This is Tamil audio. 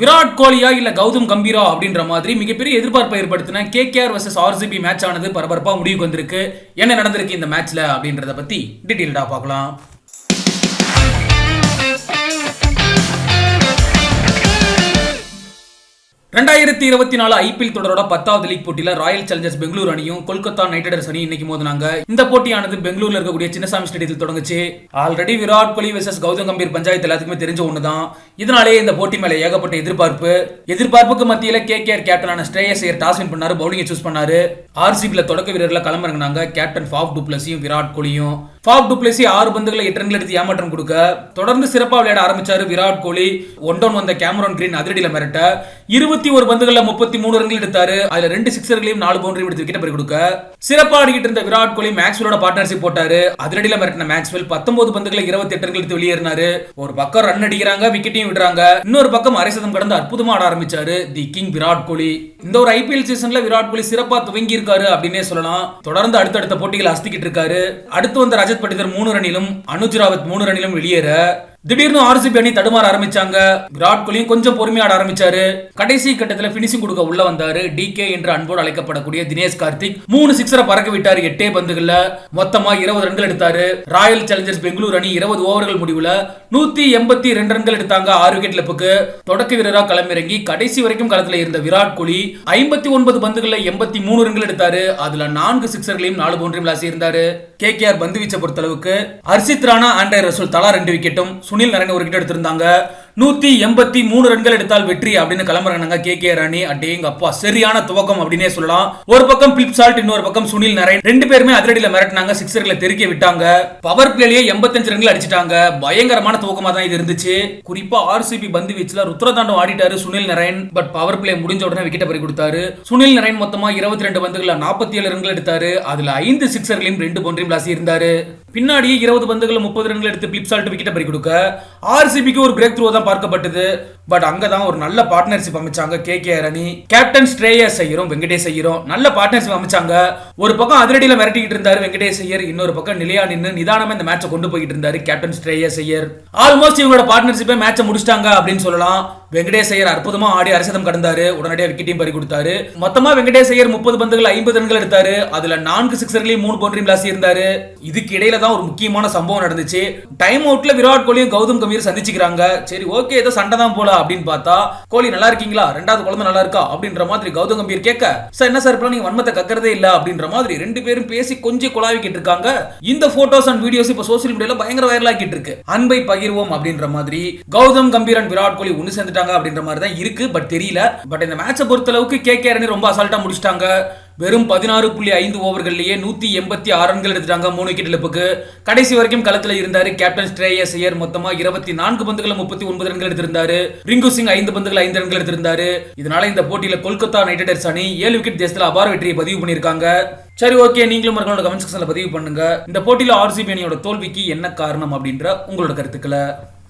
விராட் கோலியா இல்ல கௌதம் கம்பீரா அப்படின்ற மாதிரி மிகப்பெரிய எதிர்பார்ப்பை ஏற்படுத்தின KKR versus RCB match ஆனது பரபரப்பா முடிவுக்கு வந்திருக்கு. என்ன நடந்திருக்கு இந்த மேட்ச்ல அப்படின்றத பத்தி டீட்டெயில்டா பார்க்கலாம். ரெண்டாயிரத்தி இருபத்தி நாலு ஐபிஎல் தொடரோட பத்தாவது லீக் போட்டியில ராயல் சேலஞ்சர்ஸ் பெங்களூர் அணியும் கொல்கத்தா நைட் ரைடர்ஸ் அணி இன்னைக்கு மோதினாங்க. இந்த போட்டியானது பெங்களூர்ல இருக்கக்கூடிய சின்னசாமி ஸ்டேடியத்தில் தொடங்குச்சு. ஆல்ரெடி விராட் கோலி வெர்சஸ் கௌதம் கம்பீர் பஞ்சாயத்து எல்லாத்துக்குமே தெரிஞ்ச ஒண்ணுதான். இதனாலேயே இந்த போட்டி மேல ஏகப்பட்ட எதிர்பார்ப்பு. எதிர்பார்ப்புக்கு மத்தியில கே கேஆர் கேப்டனான ஸ்ரேயஸ் ஐயர் டாஸ் வின் பண்ணாரு பவுலிங்கை சூஸ் பண்ணாரு. ஆர்சிபில தொடக்க வீரர்ல களமிறங்கினாங்க கேப்டன் ஃபாஃப் டூப்ளஸையும் விராட் கோலியும். ஃபாப் டுப்ளசி ஆறு பந்துகளை எட்டு ரன்கள் எடுத்து ஏமாற்றம் கொடுக்க தொடர்ந்து சிறப்பாக விளையாட ஆரம்பிச்சாரு விராட் கோலி. ஒன் டவுன் வந்த கேமரான் கிரீன் அதிரடியில் மிரட்ட இருபத்தி ஒரு பந்துகளில் முப்பத்தி மூணு ரன்கள் எடுத்தாரு. அதுல ரெண்டு சிக்ஸர்களையும் நாலு பவுண்டரியும் எடுத்து விக்கெட் பறி கொடுக்க. சிறப்பாக ஆடிக்கிட்டு இருந்த விராட் கோலி மேக்ஸ்வெலோட பார்ட்னர்ஷிப் போட்டாரு. அதிரடியில் மிரட்டின மேக்ஸ்வெல் பத்தொன்பது பந்துகளை இருபத்தி எட்டு ரன்கள் எடுத்து வெளியேறினாரு. ஒரு பக்கம் ரன் அடிக்கிறாங்க விக்கெட்டையும் விடுறாங்க. இன்னொரு பக்கம் அரைசதம் கடந்து அற்புதமா ஆட ஆரம்பிச்சாரு தி கிங் விராட் கோலி. இந்த ஒரு ஐபிஎல் சீசன்ல விராட் கோலி சிறப்பாக துவங்கி இருக்காரு அப்படின்னே சொல்லலாம். தொடர்ந்து அடுத்தடுத்த போட்டிகள் அஸ்திக்கிட்டு இருக்காரு. அடுத்து வந்த ரஜத் பட்டிதர் மூணு ரனிலும் அனுஜ் ராவத் மூணு ரனிலும் வெளியேற திடீர்னு ஆர்சிபி அணி தடுமாற ஆரம்பிச்சாங்க. விராட் கோலியும் கொஞ்சம் பொறுமையாட ஆரம்பிச்சாரு. கடைசி கட்டத்துல பினிஷிங் கொடுக்க உள்ள வந்தாரு. டிகே என்று அன்போடு அழைக்கப்படக்கூடிய தினேஷ் கார்த்திக். மூணு சிக்ஸரை பறக்க விட்டாரு. எட்டே பந்துகள்ல. மொத்தமா இருபது ரன்கள் எடுத்தாரு. ராயல் சேலஞ்சர்ஸ் பெங்களூர் அணி இருபது ஓவர்கள் முடிவுல நூத்தி எண்பத்தி ரெண்டு ரன்கள் எடுத்தாங்க ஆறு விக்கெட் இழப்புக்கு தொடக்க வீரரா களமிறங்கி கடைசி வரைக்கும் களத்துல இருந்த விராட் கோலி ஐம்பத்தி ஒன்பது பந்துகள்ல எண்பத்தி மூணு ரன்கள் எடுத்தாரு. அதுல நான்கு சிக்ஸர்களையும் நாலு பவுண்டரியும் விளாசி இருந்தாரு கே கே ஆர் பந்து வீச்சை பொறுத்தளவுக்கு. ஹர்ஷித் ராணா ஆண்ட்ரே ரசூல் தலா ரெண்டு விக்கெட்டும் சுனில் நரேன் ஒரு கிட்ட எடுத்திருந்தாங்க. நூத்தி எண்பத்தி மூணு ரன்கள் எடுத்தால் வெற்றி அப்படின்னு கிளம்புறாங்க கே கே ராணி. அட்டேங்க அப்பா சரியான துவக்கம் அப்படின்னே சொல்லலாம். ஒரு பக்கம் பிளிப்சால்ட் இன்னொரு பக்கம் சுனில் நரேன் ரெண்டு பேருமே அதிரடியில் மிரட்டினாங்க சிக்ஸர்களை தெருக்கி விட்டாங்க. பவர் பிளேலயே எண்பத்தஞ்சு ரன்கள் அடிச்சிட்டாங்க. பயங்கரமான துவக்கமா தான் இது இருந்துச்சு. குறிப்பா ஆர்சிபி பந்து வீச்சுல ருத்ரதாண்டம் ஆடிட்டாரு Sunil Narine but power play முடிஞ்ச உடனே விக்கெட் பறி கொடுத்தாரு. சுனில் நரேன் மொத்தமா இருபத்தி ரெண்டு பந்துகள்ல நாற்பத்தி ஏழு ரன்கள் எடுத்தாரு. அதுல ஐந்து சிக்ஸர்களையும் ரெண்டு பவுண்டரியும் லாசி இருந்தாரு. பின்னாடியே இருபது பந்துகள் முப்பது ரன்கள் எடுத்து பிளிப்சால்ட் விக்கெட் பறி கொடுக்க. ஆர்சிபிக்கு ஒரு பிரேக் த்ரோ தான் பார்க்கப்பட்டது. பட் அங்கே தான் ஒரு நல்ல பார்ட்னர்ஷிப் அமைச்சாங்க கே கே அணி கேப்டன் ஸ்ட்ரேயஸ் ஐயரும் வெங்கடேஷ் ஐயரும் நல்ல பார்ட்னர்ஷிப் அமைச்சாங்க. ஒரு பக்கம் அதிரடியில் மிரட்டிக்கிட்டு இருந்தாரு வெங்கடேஷ் ஐயர் இன்னொரு பக்கம் நிலையா நின்று நிதானமாக இந்த மேட்சை கொண்டு போயிட்டு இருந்தாரு கேப்டன் ஸ்ட்ரேயஸ் ஐயர். ஆல்மோஸ்ட் இவங்களோட பார்ட்னர்ஷிப்பை மேட்சை முடிச்சிட்டாங்க அப்படின்னு சொல்லலாம். வெங்கடேஷ் ஐயர் அற்புதமா ஆடி அரசதம் கடந்தாரு உடனடியாக விக்கெட்டையும் பறி கொடுத்தாரு. மொத்தமா வெங்கடேஷ் ஐயர் முப்பது பந்துகள் ஐம்பது ரன்கள் எடுத்தாரு. அதுல நான்கு சிக்ஸர்களையும் மூணு பவுண்டரியும் லாசி இருந்தாரு. இதுக்கு இடையில தான் ஒரு முக்கியமான சம்பவம் நடந்துச்சு. டைம் அவுட்ல விராட் கோலியும் கௌதம் கம்பீர் சந்திச்சுக்கிறாங்க. சரி ஓகே ஏதோ சண்டை தான் போல அப்படின்னு பார்த்தா கோலி நல்லா இருக்கீங்களா? ரெண்டாவது குழந்தை நல்லா இருக்கா? அப்படின்ற மாதிரி கௌதம் கம்பீர் கேட்க சார் என்ன சார் இப்ப நீங்க வன்மத்தை கக்கறதே இல்ல? அப்படின்ற மாதிரி ரெண்டு பேரும் பேசி கொஞ்சம் குழாவிக்கிட்டு இருக்காங்க. இந்த போட்டோஸ் அண்ட் வீடியோஸ் இப்ப சோசியல் மீடியால பயங்கர வைரல் ஆகிட்டு இருக்கு. அன்பை பகிர்வோம் அப்படின்ற மாதிரி கௌதம் கம்பீர் அண்ட் விராட் கோலி ஒன்னு சேர்ந்துட்டாங்க அப்படின்ற மாதிரி தான் இருக்கு. பட் தெரியல. பட் இந்த மேட்சை பொறுத்த அளவுக்கு கே கே ரொம்ப அசால்ட்டா முடிச்சிட்டாங்க. வெறும் பதினாறு புள்ளி ஐந்து ஓவர்கள்லேயே நூற்றி எண்பத்தி ஆறு ரன்கள் எடுத்துட்டாங்க மூணு விக்கெட் இழப்புக்கு. கடைசி வரைக்கும் களத்தில் இருந்தார் கேப்டன் ஸ்ட்ரேயஸ் ஐயர். மொத்தமாக இருபத்தி நான்கு பந்துகள் முப்பத்தி ஒன்பது ரன்கள் எடுத்திருந்தாரு. ரிங்கு சிங் ஐந்து பந்துகள் ஐந்து ரன்கள் எடுத்திருந்தாரு. இதனால இந்த போட்டியில் கொல்கத்தா நைட் ரைடர்ஸ் அணி ஏழு விக்கெட் தேசத்தில் அபார வெற்றியை பதிவு பண்ணியிருக்காங்க. சரி ஓகே நீங்களும் மறக்காம கமெண்ட் செக்ஷனில் பதிவு பண்ணுங்க. இந்த போட்டியில் ஆர்சிபி அணியோட தோல்விக்கு என்ன காரணம் அப்படின்ற உங்களோட கருத்துக்களை.